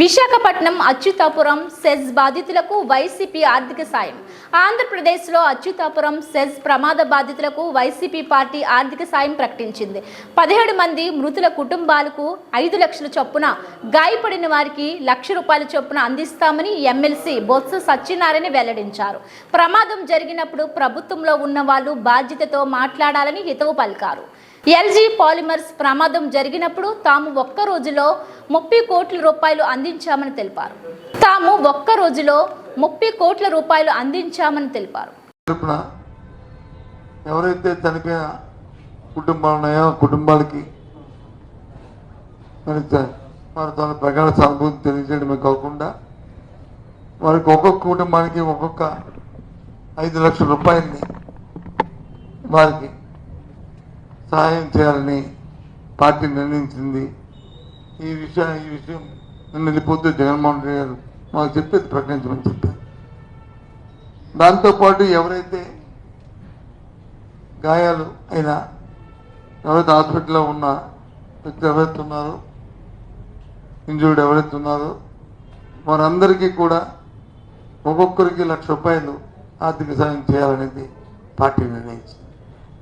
Visakhapatnam Achyutapuram SEZ బాధితులకు YCP ఆర్థిక సాయం. ఆంధ్రప్రదేశ్లో అచ్యుతాపురం సెజ్ ప్రమాద బాధితులకు వైసీపీ పార్టీ ఆర్థిక సాయం ప్రకటించింది. పదిహేడు మంది మృతుల కుటుంబాలకు ఐదు లక్షల చొప్పున గాయపడిన వారికి లక్ష రూపాయల చొప్పున అందిస్తామని ఎమ్మెల్సీ బొత్స సత్యనారాయణ వెల్లడించారు. ప్రమాదం జరిగినప్పుడు ప్రభుత్వంలో ఉన్న వాళ్ళు బాధ్యతతో మాట్లాడాలని హితవు పలికారు. ఎల్జీ పాలిమర్స్ ప్రమాదం జరిగినప్పుడు తాము ఒక్క రోజులో ముప్పై కోట్ల రూపాయలు అందించామని తెలిపారు. తాము ఒక్క రోజులో ముప్పై కోట్ల రూపాయలు అందించామని తెలిపారు. ఎవరైతే చనిపోయిన కుటుంబాలు ఉన్నాయో కుటుంబాలకి మరి వారి తన ప్రగాఢ సానుభూతి తెలియజేయడమే కాకుండా వారికి ఒక్కొక్క కుటుంబానికి ఒక్కొక్క ఐదు లక్షల రూపాయలని వారికి సహాయం చేయాలని పార్టీ నిర్ణయించింది. ఈ విషయం ఈ విషయం నిన్న పొద్దు జగన్మోహన్ రెడ్డి గారు మాకు చెప్పేది ప్రకటించమని చెప్పారు. దాంతోపాటు ఎవరైతే గాయాలు అయినా ఎవరైతే హాస్పిటల్లో ఉన్న వ్యక్తులు ఎవరైతే ఉన్నారో ఇంజూర్డ్ ఎవరైతే ఉన్నారో వారందరికీ కూడా ఒక్కొక్కరికి లక్ష రూపాయలు ఆర్థిక సాయం చేయాలనేది పార్టీ నిర్ణయించింది.